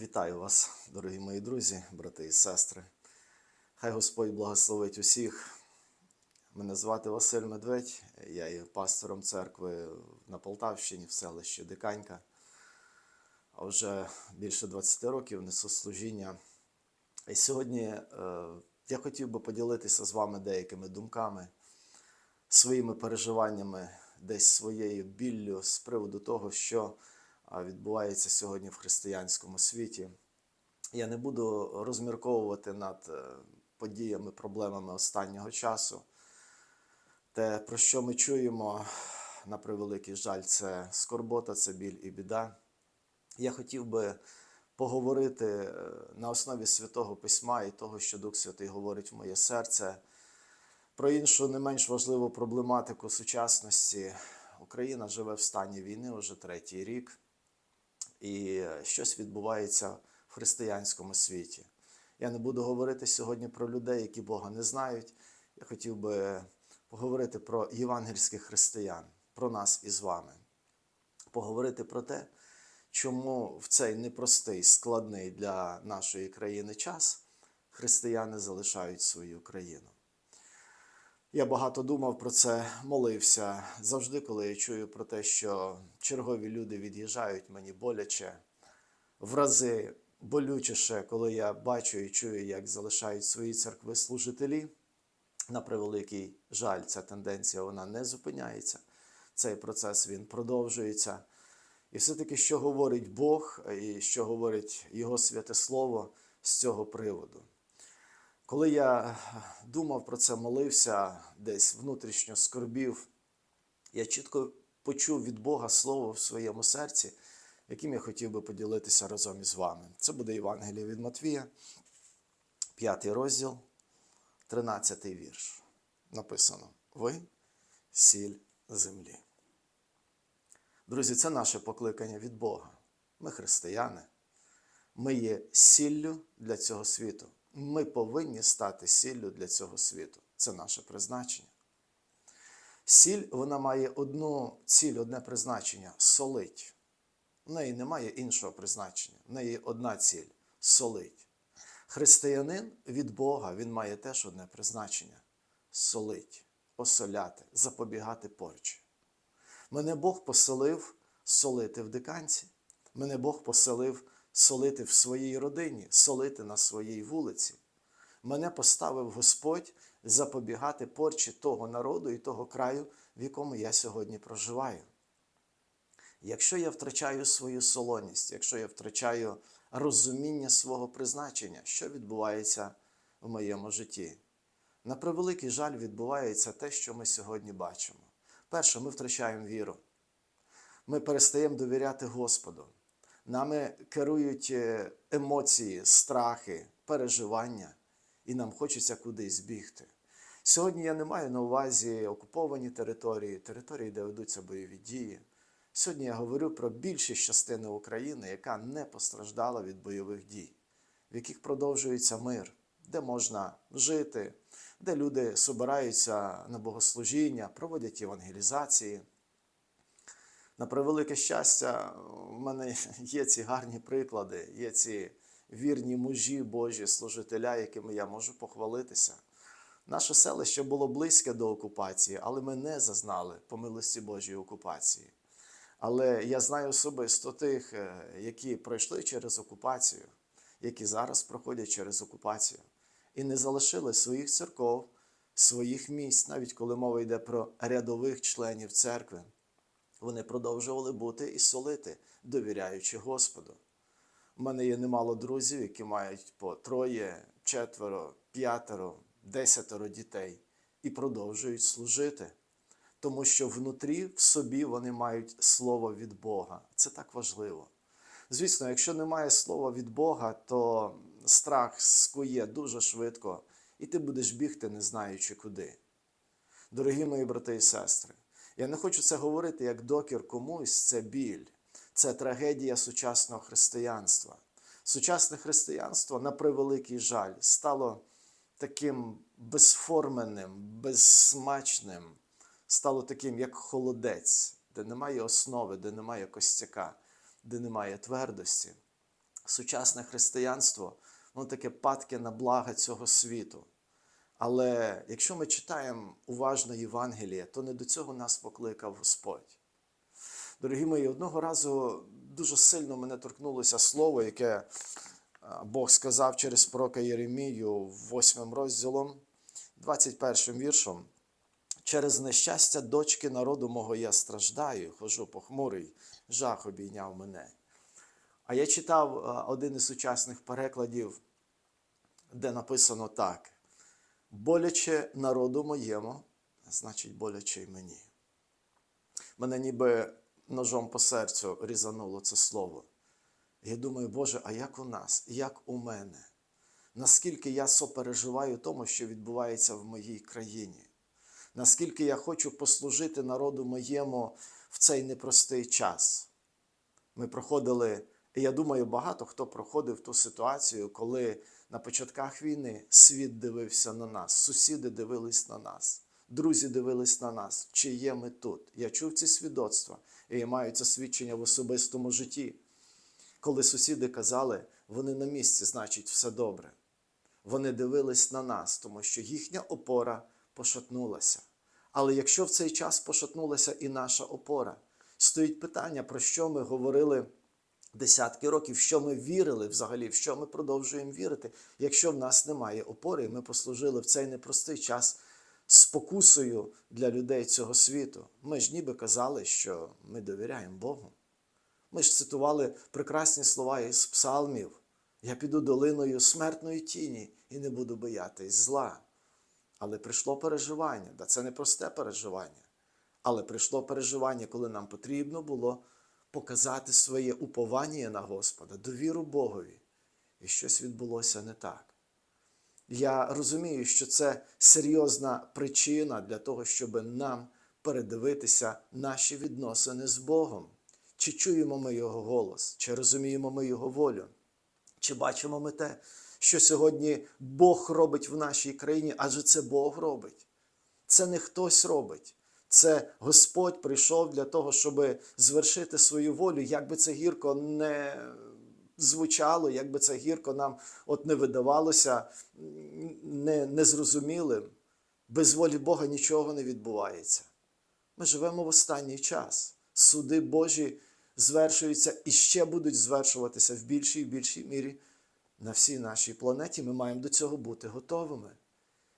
Вітаю вас, дорогі мої друзі, брати і сестри. Хай Господь благословить усіх. Мене звати Василь Медведь, я є пастором церкви на Полтавщині в селищі Диканька. А вже більше 20 років несу служіння. І сьогодні е, я хотів би поділитися з вами деякими думками, своїми переживаннями, десь своєю біллю з приводу того, що відбувається сьогодні в християнському світі. Я не буду розмірковувати над е, подіями, проблемами останнього часу. Те, про що ми чуємо, на превеликий жаль, це скорбота, це біль і біда. Я хотів би поговорити е, на основі Святого Письма і того, що Дух Святий говорить в моє серце, про іншу не менш важливу проблематику сучасності. Україна живе в стані війни уже третій рік, і щось відбувається в християнському світі. Я не буду говорити сьогодні про людей, які Бога не знають. Я хотів би поговорити про євангельських християн, про нас із вами. Поговорити про те, чому в цей непростий, складний для нашої країни час християни залишають свою країну. Я багато думав про це, молився. Завжди, коли я чую про те, що чергові люди від'їжджають, мені боляче, в рази болючіше, коли я бачу і чую, як залишають свої церкви служителі. На превеликий жаль, ця тенденція вона не зупиняється. Цей процес він продовжується. І все-таки, що говорить Бог і що говорить Його святе Слово з цього приводу. Коли я думав про це, молився, десь внутрішньо скорбів, я чітко почув від Бога Слово в своєму серці, яким я хотів би поділитися разом із вами. Це буде Євангеліє від Матвія, 5 розділ, 13 вірш. Написано: Ви сіль землі. Друзі, це наше покликання від Бога. Ми християни. Ми є сіллю для цього світу. Ми повинні стати сіллю для цього світу. Це наше призначення. Сіль вона має одну ціль, одне призначення солить. В неї немає іншого призначення. В неї одна ціль солить. Християнин від Бога він має теж одне призначення солить, осоляти, запобігати порчі. Мене Бог поселив солити в диканці. Мене Бог поселив солити в своїй родині, солити на своїй вулиці. Мене поставив Господь запобігати порчі того народу і того краю, в якому я сьогодні проживаю. Якщо я втрачаю свою солоність, якщо я втрачаю розуміння свого призначення, що відбувається в моєму житті, на превеликий жаль відбувається те, що ми сьогодні бачимо. Перше, ми втрачаємо віру. Ми перестаємо довіряти Господу. Нами керують е, емоції, страхи, переживання, і нам хочеться кудись бігти. Сьогодні я не маю на увазі окуповані території, території, де ведуться бойові дії. Сьогодні я говорю про більшість частини України, яка не постраждала від бойових дій, в яких продовжується мир, де можна жити, де люди собираються на богослужіння, проводять євангелізації. На превелике щастя, в мене є ці гарні приклади, є ці вірні мужі Божі, служителя, якими я можу похвалитися. Наше селище було близьке до окупації, але ми не зазнали по милості Божої окупації. Але я знаю особисто тих, е, які пройшли через окупацію, які зараз проходять через окупацію, і не залишили своїх церков, своїх місць, навіть коли мова йде про рядових членів церкви. Вони продовжували бути і солити, довіряючи Господу. У мене є немало друзів, які мають по троє, четверо, п'ятеро, десятеро дітей і продовжують служити, тому що внутрі в собі вони мають слово від Бога. Це так важливо. Звісно, якщо немає слова від Бога, то страх скує дуже швидко, і ти будеш бігти, не знаючи куди. Дорогі мої брати і сестри, я не хочу це говорити як докір комусь, це біль, це трагедія сучасного християнства. Сучасне християнство, на превеликий жаль, стало таким безформеним, безсмачним, стало таким, як холодець, де немає основи, де немає костяка, де немає твердості. сучасне християнство, воно таке падке на блага цього світу. Але якщо ми читаємо уважно Євангеліє, то не до цього нас покликав Господь. Дорогі мої, одного разу дуже сильно мене торкнулося слово, яке Бог сказав через пророка Єремію восьмим розділом, 21 віршом. Через нещастя дочки народу мого я страждаю, хожу похмурий, жах обійняв мене. А я читав один із сучасних перекладів, де написано так: боляче народу моєму, значить боляче й мені. Мене ніби ножом по серцю різануло це слово. Я думаю, Боже, а як у нас, як у мене? Наскільки я сопереживаю тому, що відбувається в моїй країні? Наскільки я хочу послужити народу моєму в цей непростий час? Ми проходили, і я думаю, багато хто проходив ту ситуацію, коли на початках війни світ дивився на нас, сусіди дивились на нас, друзі дивились на нас, чи є ми тут. Я чув ці свідоцтва, і я маю це свідчення в особистому житті. Коли сусіди казали, вони на місці, значить, все добре. Вони дивились на нас, тому що їхня опора пошатнулася. Але якщо в цей час пошатнулася і наша опора, стоїть питання, про що ми говорили десятки років, в що ми вірили взагалі, в що ми продовжуємо вірити, якщо в нас немає опори, і ми послужили в цей непростий час спокусою для людей цього світу. Ми ж ніби казали, що ми довіряємо Богу. Ми ж цитували прекрасні слова із псалмів. Я піду долиною смертної тіні і не буду боятись зла. Але прийшло переживання, да це не просте переживання. Але прийшло переживання, коли нам потрібно було показати своє уповання на Господа, довіру Богові. І щось відбулося не так. Я розумію, що це серйозна причина для того, щоб нам передивитися наші відносини з Богом. Чи чуємо ми Його голос, чи розуміємо ми Його волю, чи бачимо ми те, що сьогодні Бог робить в нашій країні, адже це Бог робить. Це не хтось робить. Це Господь прийшов для того, щоб звершити свою волю, як би це гірко не звучало, як би це гірко нам от не видавалося не, незрозумілим. Без волі Бога нічого не відбувається. Ми живемо в останній час. Суди Божі звершуються і ще будуть звершуватися в більшій і більшій мірі на всій нашій планеті. Ми маємо до цього бути готовими.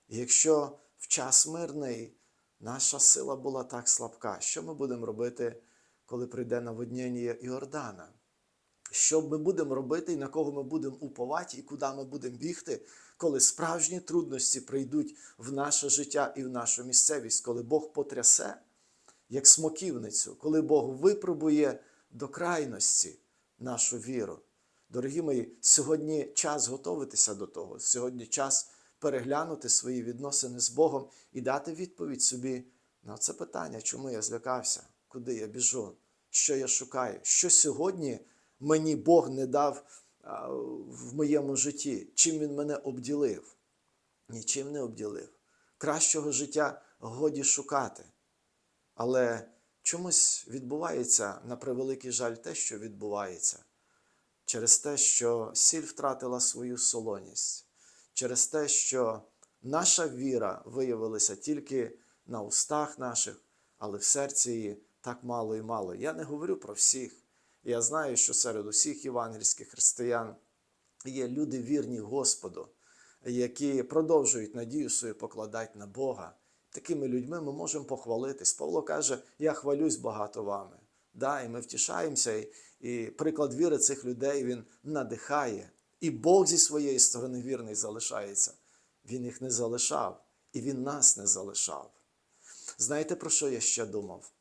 І якщо в час мирний наша сила була так слабка, що ми будемо робити, коли прийде наводнення Іордана? Що ми будемо робити і на кого ми будемо уповати, і куди ми будемо бігти, коли справжні трудності прийдуть в наше життя і в нашу місцевість, коли Бог потрясе, як смоківницю, коли Бог випробує до крайності нашу віру. Дорогі мої, сьогодні час готуватися до того, сьогодні час переглянути свої відносини з Богом і дати відповідь собі на це питання, чому я злякався, куди я біжу, що я шукаю, що сьогодні мені Бог не дав в моєму житті, чим Він мене обділив. Нічим не обділив. Кращого життя годі шукати. Але чомусь відбувається, на превеликий жаль, те, що відбувається, через те, що сіль втратила свою солоність, через те, що наша віра виявилася тільки на устах наших, але в серці її так мало і мало. Я не говорю про всіх. Я знаю, що серед усіх євангельських християн є люди вірні Господу, які продовжують надію свою покладати на Бога. Такими людьми ми можемо похвалитись. Павло каже: Я хвалюсь багато вами. Да, І ми втішаємося, і, і приклад віри цих людей він надихає. І Бог зі своєї сторони вірний залишається. Він їх не залишав, і Він нас не залишав. Знаєте, про що я ще думав?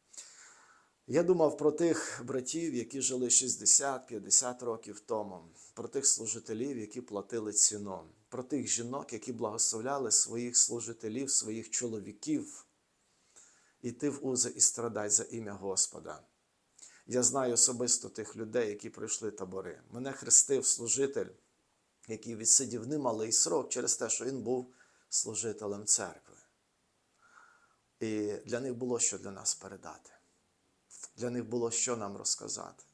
Я думав про тих братів, які жили 60-50 років тому, про тих служителів, які платили ціну, про тих жінок, які благословляли своїх служителів, своїх чоловіків, іти в узи і страдати за ім'я Господа. Я знаю особисто тих людей, які пройшли табори. Мене хрестив служитель, який відсидів немалий срок через те, що він був служителем церкви. І для них було що для нас передати. Для них було що нам розказати.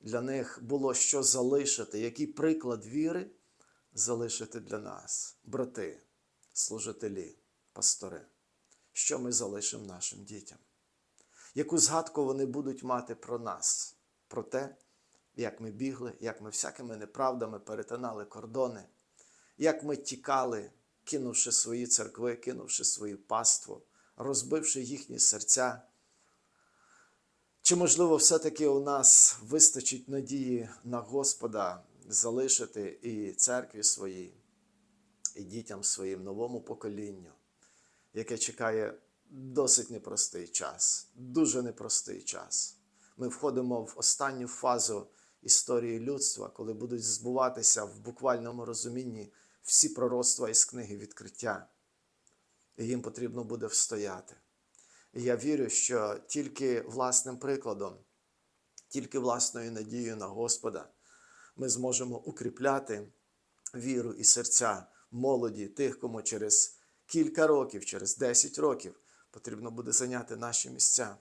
для них було що залишити, який приклад віри залишити для нас, брати, служителі, пастори, що ми залишимо нашим дітям, яку згадку вони будуть мати про нас, про те, як ми бігли, як ми всякими неправдами перетинали кордони, як ми тікали, кинувши свої церкви, кинувши свою паству, розбивши їхні серця. Чи, можливо, все-таки у нас вистачить надії на Господа залишити і церкві своїй, і дітям своїм новому поколінню, яке чекає досить непростий час, дуже непростий час. Ми входимо в останню фазу історії людства, коли будуть збуватися в буквальному розумінні всі пророцтва із книги відкриття. І їм потрібно буде встояти. І я вірю, що тільки власним прикладом, тільки власною надією на Господа ми зможемо укріпляти віру і серця молоді, тих, кому через кілька років, через 10 років потрібно буде зайняти наші місця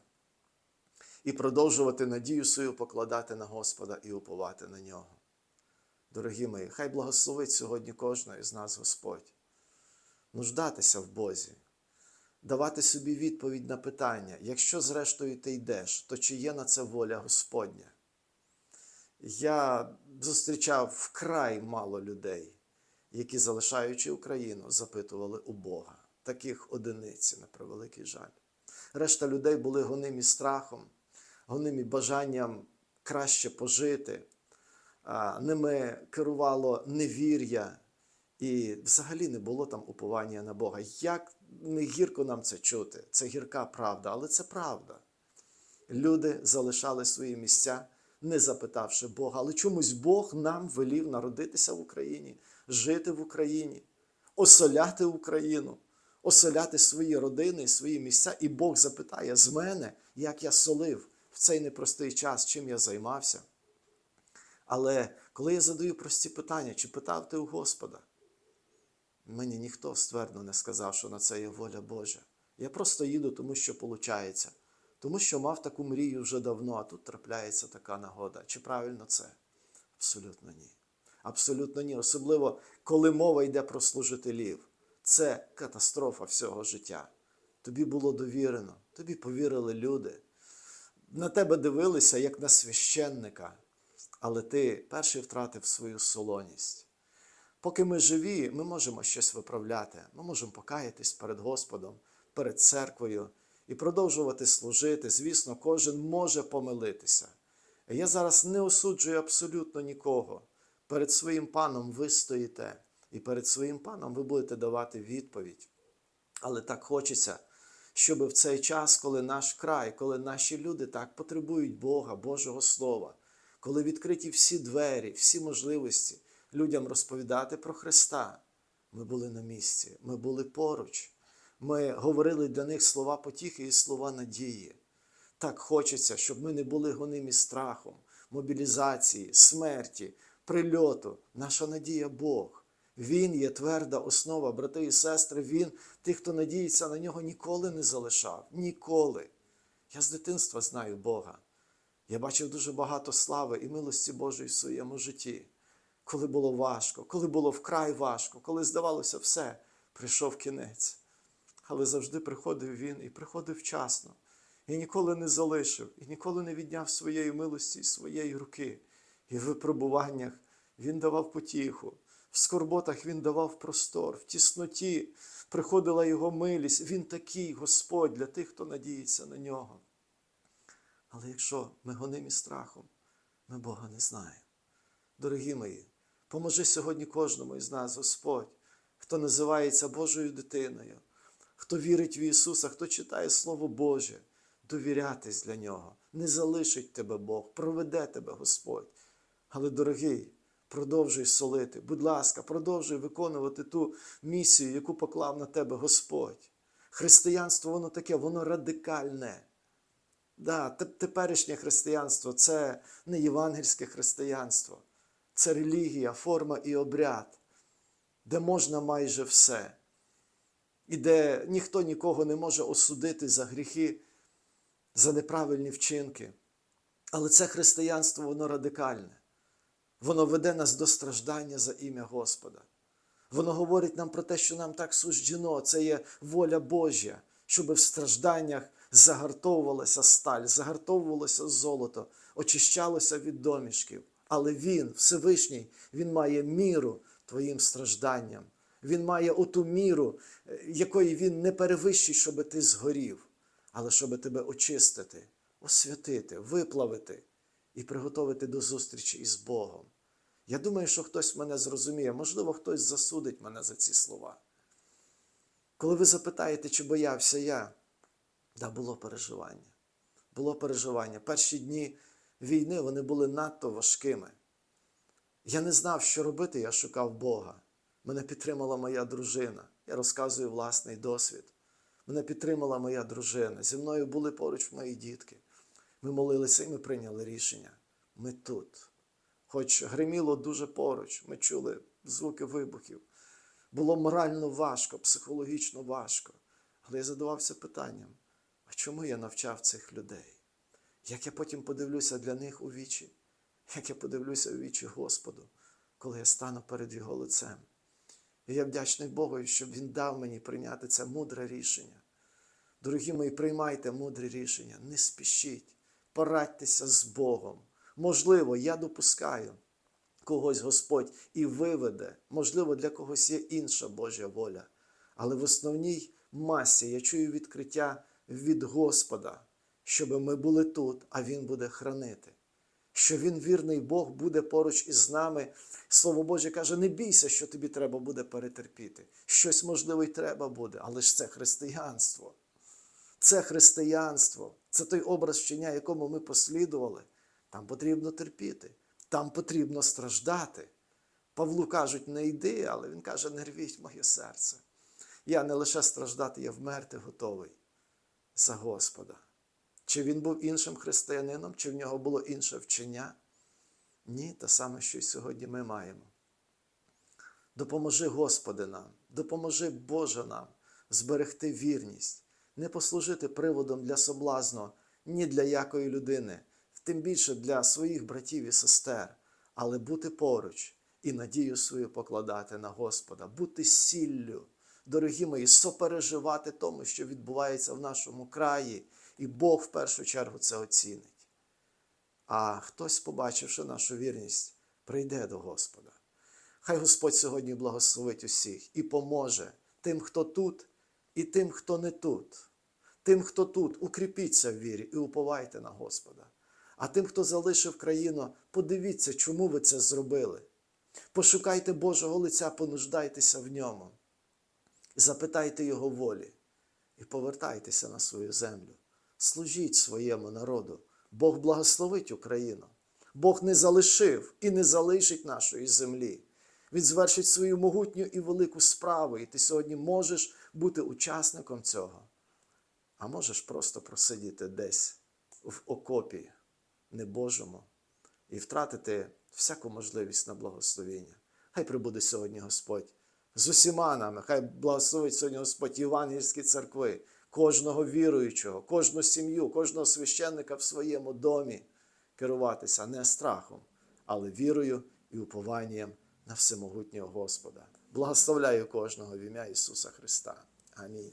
і продовжувати надію свою покладати на Господа і уповати на нього. Дорогі мої, хай благословить сьогодні кожного з нас Господь, нуждатися в Бозі, давати собі відповідь на питання, якщо зрештою ти йдеш, то чи є на це воля Господня? Я зустрічав вкрай мало людей, які, залишаючи Україну, запитували у Бога. Таких одиниці, на превеликий жаль. Решта людей були гонимі страхом, гонимі бажанням краще пожити. Ними керувало невір'я, і взагалі не було там уповання на Бога. Як не гірко нам це чути, це гірка правда, але це правда. Люди залишали свої місця, не запитавши Бога. Але чомусь Бог нам велів народитися в Україні, жити в Україні, осоляти Україну, осоляти свої родини, свої місця. І Бог запитає з мене, як я солив цей непростий час, чим я займався. Але коли я задаю прості питання, чи питав ти у Господа? Мені ніхто ствердно не сказав, що на це є воля Божа. Я просто їду, тому що виходить. Тому що мав таку мрію вже давно, а тут трапляється така нагода. Чи правильно це? Абсолютно ні. Абсолютно ні. Особливо, коли мова йде про служителів. Це катастрофа всього життя. Тобі було довірено, тобі повірили люди. На тебе дивилися як на священника, але ти перший втратив свою солоність. Поки ми живі, ми можемо щось виправляти. Ми можемо покаятись перед Господом, перед церквою і продовжувати служити. Звісно, кожен може помилитися. Я зараз не осуджую абсолютно нікого. Перед своїм паном ви стоїте, і перед своїм паном ви будете давати відповідь. Але так хочеться, щоб в цей час, коли наш край, коли наші люди так потребують Бога, Божого Слова, коли відкриті всі двері, всі можливості людям розповідати про Христа, ми були на місці, ми були поруч. Ми говорили для них слова потіхи і слова надії. Так хочеться, щоб ми не були гонимі страхом, мобілізації, смерті, прильоту. Наша надія Бог. Він є тверда основа, брати і сестри. Він, тих, хто надіється на нього, ніколи не залишав. Ніколи. Я з дитинства знаю Бога. Я бачив дуже багато слави і милості Божої в своєму житті. Коли було важко, коли було вкрай важко, коли здавалося все, прийшов кінець. Але завжди приходив він і приходив вчасно, і ніколи не залишив, і ніколи не відняв своєї милості і своєї руки. І в випробуваннях він давав потіху, в скорботах він давав простор, в тісноті приходила його милість. Він такий Господь для тих, хто надіється на нього. Але якщо ми гонимі страхом, ми Бога не знаємо. Дорогі мої, поможи сьогодні кожному із нас, Господь, хто називається Божою дитиною, хто вірить в Ісуса, хто читає Слово Боже, довірятись для Нього. Не залишить тебе Бог, проведе тебе Господь. Але, дорогий, продовжуй солити. Будь ласка, продовжуй виконувати ту місію, яку поклав на тебе Господь. Християнство, воно таке, воно радикальне. Да, теперішнє християнство це не євангельське християнство, це релігія, форма і обряд, де можна майже все, і де ніхто нікого не може осудити за гріхи, за неправильні вчинки. Але це християнство, воно радикальне. Воно веде нас до страждання за ім'я Господа. Воно говорить нам про те, що нам так суждено, це є воля Божя, щоб в стражданнях загартовувалася сталь, загартовувалося золото, очищалося від домішків. Але Він, Всевишній, Він має міру твоїм стражданням. Він має оту міру, е, якої він не перевищить, щоб ти згорів, але щоб тебе очистити, освятити, виплавити і приготовити до зустрічі із Богом. Я думаю, що хтось мене зрозуміє, можливо, хтось засудить мене за ці слова. Коли ви запитаєте, чи боявся я, да, було переживання. Було переживання. Перші дні війни вони були надто важкими. Я не знав, що робити, я шукав Бога. Мене підтримала моя дружина. Я розказую власний досвід. Мене підтримала моя дружина. Зі мною були поруч мої дітки. Ми молилися і ми прийняли рішення. Ми тут. Хоч гриміло дуже поруч, ми чули звуки вибухів. Було морально важко, психологічно важко. Але я задавався питанням: а чому я навчав цих людей? Як я потім подивлюся для них у вічі, як я подивлюся у вічі Господу, коли я стану перед Його лицем. І я вдячний Богу, щоб Він дав мені прийняти це мудре рішення. Дорогі мої, приймайте мудрі рішення, не спішіть, порадьтеся з Богом. Можливо, я допускаю, когось Господь і виведе, можливо, для когось є інша Божа воля. Але в основній масі я чую відкриття від Господа, щоб ми були тут, а Він буде хранити. Що Він вірний Бог буде поруч із нами. Слово Боже каже: не бійся, що тобі треба буде перетерпіти. Щось можливо й треба буде, але ж це християнство. Це християнство, це той образ вчення, якому ми послідували. Там потрібно терпіти, там потрібно страждати. Павлу кажуть, не йди, але він каже, не рвіть моє серце. Я не лише страждати, я вмерти готовий за Господа. Чи він був іншим християнином, чи в нього було інше вчення? Ні, те саме, що й сьогодні ми маємо. Допоможи Господи нам, допоможи Боже нам зберегти вірність, не послужити приводом для соблазну ні для якої людини, тим більше для своїх братів і сестер, але бути поруч і надію свою покладати на Господа, бути сіллю, дорогі мої, сопереживати тому, що відбувається в нашому краї, і Бог в першу чергу це оцінить. А хтось, побачивши нашу вірність, прийде до Господа. Хай Господь сьогодні благословить усіх і поможе тим, хто тут, і тим, хто не тут. Тим, хто тут, укріпіться в вірі і уповайте на Господа. А тим, хто залишив країну, подивіться, чому ви це зробили. Пошукайте Божого лиця, понуждайтеся в ньому. Запитайте Його волі і повертайтеся на свою землю. Служіть своєму народу. Бог благословить Україну. Бог не залишив і не залишить нашої землі. Він звершить свою могутню і велику справу, і ти сьогодні можеш бути учасником цього. А можеш просто просидіти десь в окопі небожому і втратити всяку можливість на благословення. Хай прибуде сьогодні Господь з усіма нами, хай благословить сьогодні Господь Євангельські церкви, кожного віруючого, кожну сім'ю, кожного священника в своєму домі керуватися не страхом, але вірою і упованням на всемогутнього Господа. Благословляю кожного в ім'я Ісуса Христа. Амінь.